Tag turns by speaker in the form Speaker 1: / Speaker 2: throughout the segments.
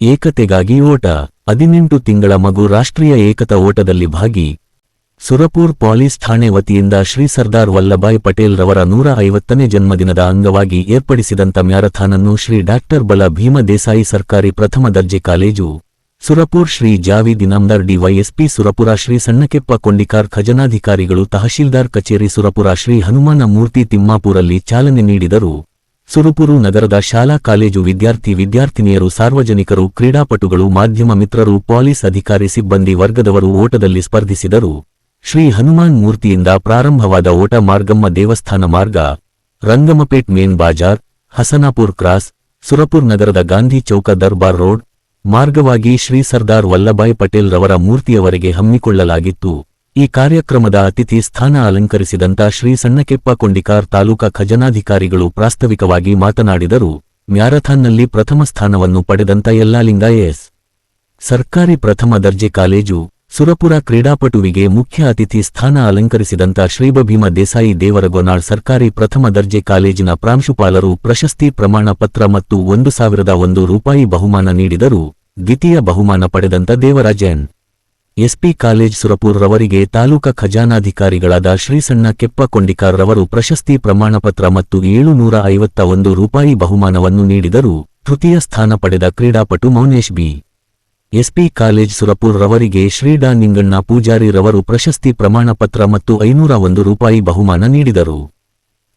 Speaker 1: ಏಕತೆಗಾಗಿ ಓಟ. ಹದಿನೆಂಟು ತಿಂಗಳ ಮಗು ರಾಷ್ಟ್ರೀಯ ಏಕತಾ ಓಟದಲ್ಲಿ ಭಾಗಿ. ಸುರಪುರ್ ಪೊಲೀಸ್ ಠಾಣೆ ವತಿಯಿಂದ ಶ್ರೀ ಸರ್ದಾರ್ ವಲ್ಲಭಾಯ್ ಪಟೇಲ್ ರವರ ನೂರ ಐವತ್ತನೇ ಜನ್ಮದಿನದ ಅಂಗವಾಗಿ ಏರ್ಪಡಿಸಿದಂತ ಮ್ಯಾರಥಾನ್ ಅನ್ನು ಶ್ರೀ ಡಾಕ್ಟರ್ ಬಲ ಭೀಮ ದೇಸಾಯಿ ಸರ್ಕಾರಿ ಪ್ರಥಮ ದರ್ಜೆ ಕಾಲೇಜು. ಸುರಪುರ್ ಶ್ರೀ ಜಾವಿ ಇನಾಮ್ದಾರ್ ಡಿವೈಎಸ್ಪಿ ಸುರಪುರ ಶ್ರೀ ಸಣ್ಣಕೆಪ್ಪ ಕೊಂಡಿಕಾರ್ ಖಜನಾಧಿಕಾರಿಗಳು ತಹಶೀಲ್ದಾರ್ ಕಚೇರಿ ಸುರಪುರ ಶ್ರೀ ಹನುಮಾನ ಮೂರ್ತಿ ತಿಮ್ಮಾಪುರಲ್ಲಿ ಚಾಲನೆ ನೀಡಿದರು. ಸುರಪುರು ನಗರದ ಶಾಲಾ ಕಾಲೇಜು ವಿದ್ಯಾರ್ಥಿ ವಿದ್ಯಾರ್ಥಿನಿಯರು ಸಾರ್ವಜನಿಕರು ಕ್ರೀಡಾಪಟುಗಳು ಮಾಧ್ಯಮ ಮಿತ್ರರು ಪೊಲೀಸ್ ಅಧಿಕಾರಿ ಸಿಬ್ಬಂದಿ ವರ್ಗದವರು ಓಟದಲ್ಲಿ ಸ್ಪರ್ಧಿಸಿದರು. ಶ್ರೀ ಹನುಮಾನ್ ಮೂರ್ತಿಯಿಂದ ಪ್ರಾರಂಭವಾದ ಓಟ ಮಾರ್ಗಮ್ಮ ದೇವಸ್ಥಾನ ಮಾರ್ಗ, ರಂಗಮಪೇಟ್ ಮೇನ್ ಬಾಜಾರ್, ಹಸನಾಪುರ್ ಕ್ರಾಸ್, ಸುರಪುರ್ ನಗರದ ಗಾಂಧಿ ಚೌಕ ದರ್ಬಾರ್ ರೋಡ್, ಮಾರ್ಗವಾಗಿ ಶ್ರೀ ಸರ್ದಾರ್ ವಲ್ಲಭಾಯ್ ಪಟೇಲ್ ರವರ ಮೂರ್ತಿಯವರೆಗೆ ಹಮ್ಮಿಕೊಳ್ಳಲಾಗಿತ್ತು. ಈ ಕಾರ್ಯಕ್ರಮದ ಅತಿಥಿ ಸ್ಥಾನ ಅಲಂಕರಿಸಿದಂತ ಶ್ರೀ ಸಣ್ಣಕೆಪ್ಪ ಕೊಂಡಿಕಾರ್ ತಾಲೂಕಾ ಖಜನಾಧಿಕಾರಿಗಳು ಪ್ರಾಸ್ತಾವಿಕವಾಗಿ ಮಾತನಾಡಿದರು. ಮ್ಯಾರಥಾನ್ನಲ್ಲಿ ಪ್ರಥಮ ಸ್ಥಾನವನ್ನು ಪಡೆದಂತ ಎಲ್ಲಾ ಲಿಂಗಾಯಸ್ ಸರ್ಕಾರಿ ಪ್ರಥಮ ದರ್ಜೆ ಕಾಲೇಜು, ಸುರಪುರ ಕ್ರೀಡಾಪಟುವಿಗೆ ಮುಖ್ಯ ಅತಿಥಿ ಸ್ಥಾನ ಅಲಂಕರಿಸಿದಂತ ಶ್ರೀಬಭೀಮ ದೇಸಾಯಿ ದೇವರಗೊನಾಳ್ ಸರ್ಕಾರಿ ಪ್ರಥಮ ದರ್ಜೆ ಕಾಲೇಜಿನ ಪ್ರಾಂಶುಪಾಲರು ಪ್ರಶಸ್ತಿ ಪ್ರಮಾಣ ಪತ್ರ ಮತ್ತು ಒಂದು ಸಾವಿರದ ಒಂದು ರೂಪಾಯಿ ಬಹುಮಾನ ನೀಡಿದರು. ದ್ವಿತೀಯ ಬಹುಮಾನ ಪಡೆದಂತ ದೇವರಾಜನ್ ಎಸ್ಪಿ ಕಾಲೇಜ್ ಸುರಪುರ್ ರವರಿಗೆ ತಾಲೂಕಾ ಖಜಾನಾಧಿಕಾರಿಗಳಾದ ಶ್ರೀಸಣ್ಣ ಕೆಪ್ಪ ಕೊಂಡಿಕಾರ್ ರವರು ಪ್ರಶಸ್ತಿ ಪ್ರಮಾಣಪತ್ರ ಮತ್ತು ಏಳು ನೂರ ಐವತ್ತ ಒಂದು ರೂಪಾಯಿ ಬಹುಮಾನವನ್ನು ನೀಡಿದರು. ತೃತೀಯ ಸ್ಥಾನ ಪಡೆದ ಕ್ರೀಡಾಪಟು Mounesh B. SP college Surapur ರವರಿಗೆ ಶ್ರೀಡಾ ನಿಂಗಣ್ಣ ಪೂಜಾರಿ ರವರು ಪ್ರಶಸ್ತಿ ಪ್ರಮಾಣಪತ್ರ ಮತ್ತು ಐನೂರ ಒಂದು ರೂಪಾಯಿ ಬಹುಮಾನ ನೀಡಿದರು.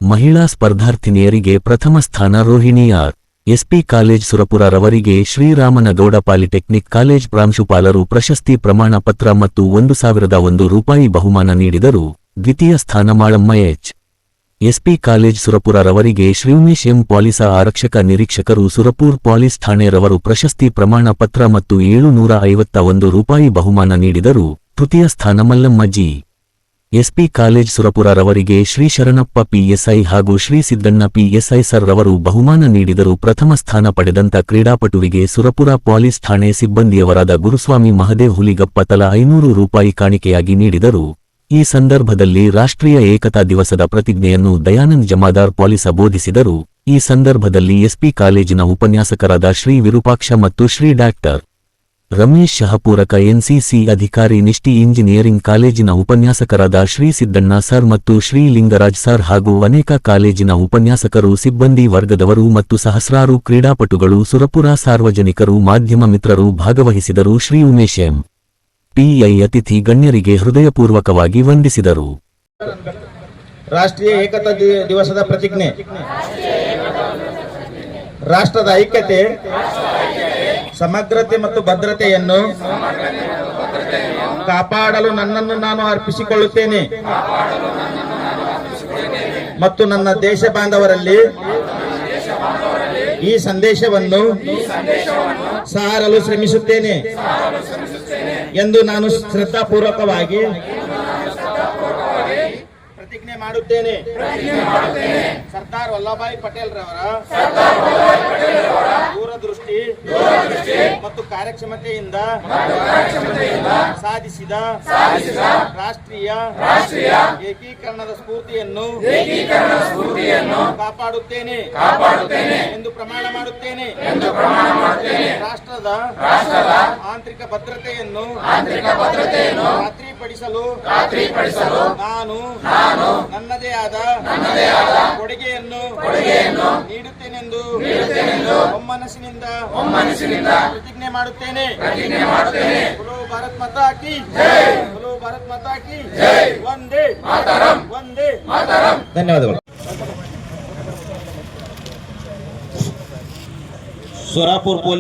Speaker 1: ಮಹಿಳಾ ಸ್ಪರ್ಧಾರ್ಥಿನಿಯರಿಗೆ ಪ್ರಥಮ ಸ್ಥಾನ ರೋಹಿಣಿಯಾರ್. ಎಸ್ಪಿ ಕಾಲೇಜ್ ಸುರಪುರ ರವರಿಗೆ ಶ್ರೀರಾಮನಗೌಡ ಪಾಲಿಟೆಕ್ನಿಕ್ ಕಾಲೇಜ್ ಪ್ರಾಂಶುಪಾಲರು ಪ್ರಶಸ್ತಿ ಪ್ರಮಾಣ ಪತ್ರ ಮತ್ತು ಒಂದು ಸಾವಿರದ ಒಂದು ರೂಪಾಯಿ ಬಹುಮಾನ ನೀಡಿದರು. ದ್ವಿತೀಯ ಸ್ಥಾನ Malamma H. SP college Surapura ರವರಿಗೆ ಶ್ರೀಮೇಶ್ ಎಂ ಪಾಲಿಸ ಆರಕ್ಷಕ ನಿರೀಕ್ಷಕರು ಸುರಪುರ್ ಪಾಲಿಸ್ ಠಾಣೆ ರವರು ಪ್ರಶಸ್ತಿ ಪ್ರಮಾಣ ಪತ್ರ ಮತ್ತು ಏಳು ನೂರ ಐವತ್ತ ಒಂದು ರೂಪಾಯಿ ಬಹುಮಾನ ನೀಡಿದರು. ತೃತೀಯ ಸ್ಥಾನ Mallamma G SP college Surapura ರವರಿಗೆ ಶ್ರೀ ಶರಣಪ್ಪ ಪಿಎಸ್ಐ ಹಾಗೂ ಶ್ರೀ ಸಿದ್ದಣ್ಣ ಪಿಎಸ್ಐ ಸರ್ ರವರು ಬಹುಮಾನ ನೀಡಿದರು ಪ್ರಥಮ ಸ್ಥಾನ ಪಡೆದಂತ ಕ್ರೀಡಾಪಟುವಿಗೆ ಸುರಪುರ ಪೊಲೀಸ್ ಠಾಣೆ ಸಿಬ್ಬಂದಿಯವರಾದ ಗುರುಸ್ವಾಮಿ ಮಹದೇವ್ ಹುಲಿಗಪ್ಪ ತಲಾ ಐನೂರು ರೂಪಾಯಿ ಕಾಣಿಕೆಯಾಗಿ ನೀಡಿದರು. ಈ ಸಂದರ್ಭದಲ್ಲಿ ರಾಷ್ಟ್ರೀಯ ಏಕತಾ ದಿವಸದ ಪ್ರತಿಜ್ಞೆಯನ್ನು ದಯಾನಂದ್ ಜಮಾದಾರ್ ಪೊಲೀಸ ಬೋಧಿಸಿದರು. ಈ ಸಂದರ್ಭದಲ್ಲಿ ಎಸ್ಪಿ ಕಾಲೇಜಿನ ಉಪನ್ಯಾಸಕರಾದ ಶ್ರೀ ವಿರೂಪಾಕ್ಷ ಮತ್ತು ಶ್ರೀ ಡಾಕ್ಟರ್ ರಮೇಶ್ ಶಹಪೂರಕ ಎನ್ಸಿಸಿ ಅಧಿಕಾರಿ ನಿಷ್ಠಿ ಇಂಜಿನಿಯರಿಂಗ್ ಕಾಲೇಜಿನ ಉಪನ್ಯಾಸಕರಾದ ಶ್ರೀ ಸಿದ್ದಣ್ಣ ಸರ್ ಮತ್ತು ಶ್ರೀ ಲಿಂಗರಾಜ್ ಸರ್ ಹಾಗೂ ಅನೇಕ ಕಾಲೇಜಿನ ಉಪನ್ಯಾಸಕರು, ಸಿಬ್ಬಂದಿ ವರ್ಗದವರು ಮತ್ತು ಸಹಸ್ರಾರು ಕ್ರೀಡಾಪಟುಗಳು, ಸುರಪುರ ಸಾರ್ವಜನಿಕರು, ಮಾಧ್ಯಮ ಮಿತ್ರರು ಭಾಗವಹಿಸಿದರು. ಶ್ರೀ ಉಮೇಶ್ ಎಂ. ಪಿಐ ಅತಿಥಿ ಗಣ್ಯರಿಗೆ ಹೃದಯಪೂರ್ವಕವಾಗಿ ವಂದಿಸಿದರು.
Speaker 2: ರಾಷ್ಟ್ರೀಯ ಏಕತಾ ದಿವಸದ ಪ್ರತಿಜ್ಞೆ. ರಾಷ್ಟ್ರದ ಐಕ್ಯತೆ. ಸಮಗ್ರತೆ ಮತ್ತು ಭದ್ರತೆಯನ್ನು ಕಾಪಾಡಲು ನನ್ನನ್ನು ನಾನು ಅರ್ಪಿಸಿಕೊಳ್ಳುತ್ತೇನೆ. ಮತ್ತು ನನ್ನ ದೇಶ ಬಾಂಧವರಲ್ಲಿ ಈ ಸಂದೇಶವನ್ನು ಸಾರಲು ಶ್ರಮಿಸುತ್ತೇನೆ ಎಂದು ನಾನು ಶ್ರದ್ಧಾಪೂರ್ವಕವಾಗಿ ಪ್ರತಿಜ್ಞೆ ಮಾಡುತ್ತೇನೆ. ಸರ್ದಾರ್ ವಲ್ಲಭಾಯಿ ಪಟೇಲ್ ರವರ ದೂರದೃಷ್ಟಿ ಮತ್ತು ಕಾರ್ಯಕ್ಷಮತೆಯಿಂದ ಸಾಧಿಸಿದ ರಾಷ್ಟ್ರೀಯ ಏಕೀಕರಣದ ಸ್ಫೂರ್ತಿಯನ್ನು ಕಾಪಾಡುತ್ತೇನೆ ಎಂದು ಪ್ರಮಾಣ ಮಾಡುತ್ತೇನೆ ರಾಷ್ಟ್ರದ ಆಂತರಿಕ ಭದ್ರತೆಯನ್ನು ಖಾತ್ರಿಪಡಿಸಲು ಖಾತ್ರಿಪಡಿಸಲು ನಾನು ನಾನು ನನ್ನದೇ ಆದ ನನ್ನದೇ ಆದ ಕೊಡುಗೆಯನ್ನು ಕೊಡುಗೆಯನ್ನು ನೀಡುತ್ತೇನೆಂದು ನೀಡುತ್ತೇನೆಂದು ಒಮ್ಮನಸ್ಸಿನಿಂದ ಒಮ್ಮನಸ್ಸಿನಿಂದ ಪ್ರತಿಜ್ಞೆ ಮಾಡುತ್ತೇನೆ. ಪ್ರತಿಜ್ಞೆ ಮಾಡುತ್ತೇನೆ. ಹಲೋ ಭಾರತ್ ಮಾತಾ ಕಿ. ಜೈ. ಭಾರತ್ ಮಾತಾ ಕಿ. ಜೈ. ಒಂದೇ ಮಾತರಂ. ಒಂದೇ ಮಾತರಂ. ಧನ್ಯವಾದಗಳು. ಸೋರಾಪುರ ಪೊಲೀಸ್